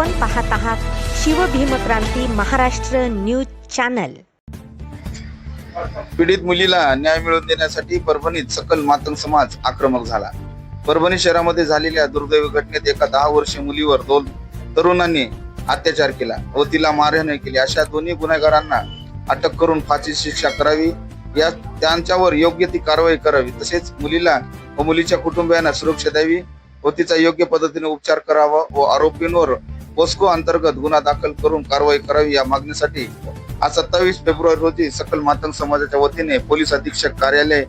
आपण पाहत आहात शिवभीमक्रांती महाराष्ट्र न्यूज चॅनल. पीडित मुलीला न्याय मिळवून देण्यासाठी परभणीत सकल मातंग समाज आक्रमक झाला. परभणी शहरामध्ये झालेल्या दुर्दैवी घटनेत एका दहा वर्षीय मुलीवर दोन तरुणांनी अत्याचार केला व तिला मारहाण केली. अशा दोन्ही गुन्हेगारांना अटक करून फाशी शिक्षा करावी. या त्यांच्यावर योग्य ती कारवाई करावी. तसेच मुलीला व मुलीच्या कुटुंबियांना सुरक्षा द्यावी व तिचा योग्य पद्धतीने उपचार करावा व आरोपींवर पोस्को अंतर्गत गुन्हा दाखल करून कारवाई करावी या मागणीसाठी आज सत्तावीस फेब्रुवारी रोजी सकल मातंग समाजाच्या वतीने पोलीस अधीक्षक कार्यालय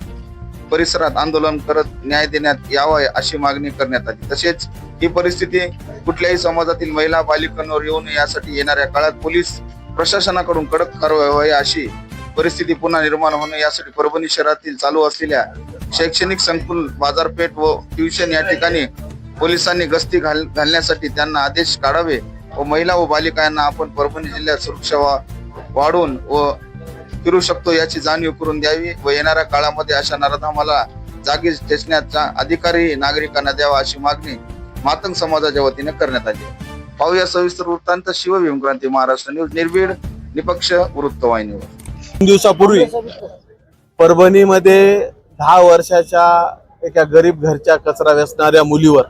परिसरात आंदोलन करत न्याय देण्यात यावा अशी मागणी करण्यात आली. तसेच ही परिस्थिती कुठल्याही समाजातील महिला बालिकांवर येऊ नये यासाठी येणाऱ्या काळात पोलीस प्रशासनाकडून कडक कारवाई व्हावी अशी परिस्थिती पुन्हा निर्माण होणे यासाठी परभणी शहरातील चालू असलेल्या शैक्षणिक संकुल बाजारपेठ व ट्युशन या ठिकाणी पोलिसांनी गस्ती घाल घालण्यासाठी त्यांना आदेश काढावे व महिला व बालिका यांना आपण परभणी जिल्ह्यात सुरक्षा वाढून व फिरू शकतो याची जाणीव करून द्यावी व येणाऱ्या काळामध्ये अशा नराधामाला जागीच ठेचण्याचा अधिकारही नागरिकांना द्यावा अशी मागणी मातंग समाजाच्या वतीने करण्यात आली. पाहूया सविस्तर वृत्तांत शिवभीमक्रांती महाराष्ट्र न्यूज निर्भीड निपक्ष वृत्तवाहिनीवर दोन दिवसापूर्वी परभणीमध्ये दहा वर्षाच्या एका गरीब घरच्या कचरा वेचणाऱ्या मुलीवर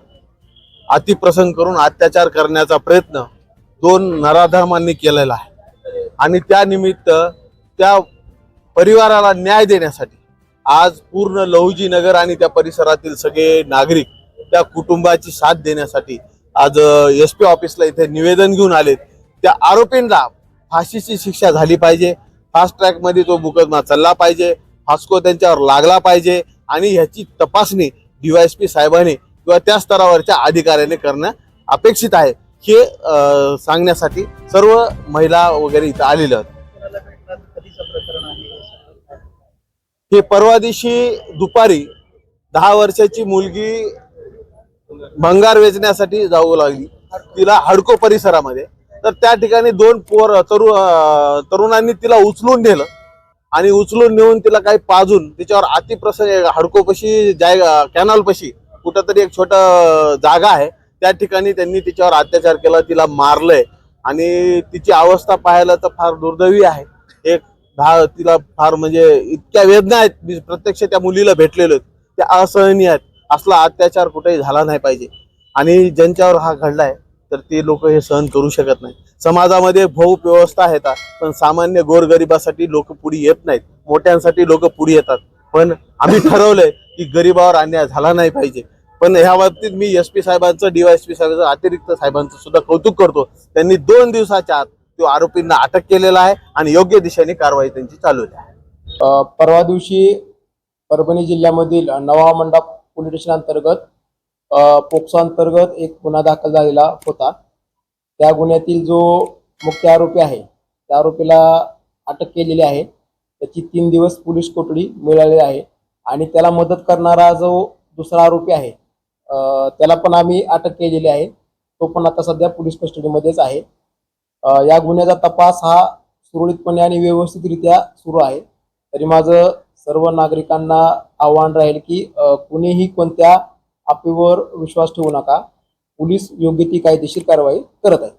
अतिप्रसंग करून अत्याचार करण्याचा प्रयत्न दोन नराधमांनी केलेला आहे. आणि त्यानिमित्त त्या परिवाराला न्याय देण्यासाठी आज पूर्ण लहुजी नगर आणि त्या परिसरातील सगळे नागरिक त्या कुटुंबाची साथ देण्यासाठी आज एस पी ऑफिसला इथे निवेदन घेऊन आले त्या आरोपींना फाशीची शिक्षा झाली पाहिजे. फास्ट ट्रॅकमध्ये तो मुकदमा चालला पाहिजे. फास्को त्यांच्यावर लागला पाहिजे. आणि ह्याची तपासणी डीवायएसपी साहेबांनी किंवा त्या स्तरावरच्या अधिकाऱ्याने करणं अपेक्षित आहे. हे सांगण्यासाठी सर्व महिला वगैरे इथं आलेल्या आहेत. हे परवा दिवशी दुपारी दहा वर्षाची मुलगी भंगार वेचण्यासाठी जाऊ लागली. तिला हडको परिसरामध्ये. तर त्या ठिकाणी दोन पोर तरु तरुणांनी तिला उचलून नेलं आणि उचलून नेऊन तिला काही पाजून तिच्यावर अतिप्रसंग हडकोपशी जाय कॅनॉलपशी कुठंतरी एक छोट जागा आहे. त्या ठिकाणी त्यांनी तिच्यावर अत्याचार केला तिला मारलंय. आणि तिची अवस्था पाहायला तर फार दुर्दैवी आहे. एक दहा तिला फार म्हणजे इतक्या वेदना आहेत. मी प्रत्यक्ष त्या मुलीला भेटलेलो आहेत त्या असहनीय आहेत. असला अत्याचार कुठेही झाला नाही पाहिजे. आणि ज्यांच्यावर हा घडलाय तर ते लोक हे सहन करू शकत नाही समाजामध्ये भौप व्यवस्था आहेत. पण सामान्य गोरगरिबासाठी लोक पुढे येत नाहीत. मोठ्यांसाठी लोक पुढे येतात. पण आम्ही ठरवलंय की गरिबावर अन्याय झाला नाही पाहिजे. पण ह्या बाबतीत मी एस पी साहेबांचं डीवायएसपी साहेबांचं अतिरिक्त साहेबांचं सुद्धा कौतुक करतो. त्यांनी दोन दिवसाच्या आत तो आरोपींना अटक केलेला आहे आणि योग्य दिशेने कारवाई त्यांची चालू आहे. परवा दिवशी परभणी जिल्ह्यामधील नवा मंडप पोलीस स्टेशन अंतर्गत पोक्सो अंतर्गत एक गुन्हा दाखल झालेला होता. त्या गुन्ह्यातील जो मुख्य आरोपी आहे त्या आरोपीला अटक केलेली आहे. त्याची तीन दिवस पोलीस कोठडी मिळालेली आहे. आणि त्याला मदत करणारा जो दुसरा आरोपी आहे त्याला पण आम्ही अटक केलेली आहे. तो पण आता सध्या पोलीस कस्टडीमध्येच आहे. या गुन्ह्याचा तपास हा सुरळीतपणे आणि व्यवस्थितरित्या सुरू आहे. तरी माझं सर्व नागरिकांना आव्हान राहील की कुणीही कोणत्या अफवेवर विश्वास ठेवू नका. पोलीस योग्य ती कायदेशीर कारवाई करत आहेत.